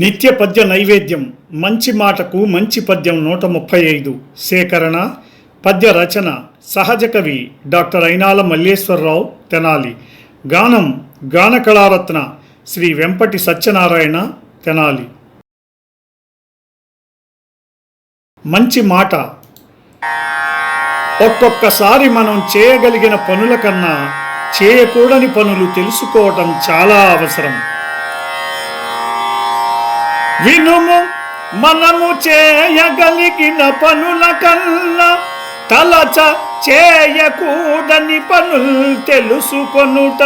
నిత్య పద్య నైవేద్యం మంచి మాటకు మంచి పద్యం నూట ముప్పై ఐదు. సేకరణ పద్య రచన సహజ కవి డాక్టర్ అయినాల మల్లేశ్వరరావు తెనాలి. గానం గాన కళారత్న శ్రీ వెంపటి సత్యనారాయణ తెనాలి. మంచి మాట. ఒక్కొక్కసారి మనం చేయగలిగిన పనుల కన్నా చేయకూడని పనులు తెలుసుకోవటం చాలా అవసరం. వినుము మనము చేయగలిగిన పనుల కన్నా తలచ చేయకూడని పనులు తెలుసుకొనుట.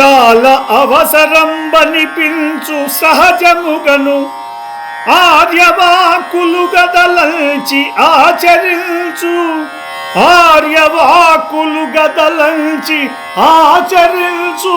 చాలా అవసరం బనిపించు సహజముగను ఆర్యవాకులు గదలంచి ఆచరించు. ఆర్యవాకులు గదలంచి ఆచరించు.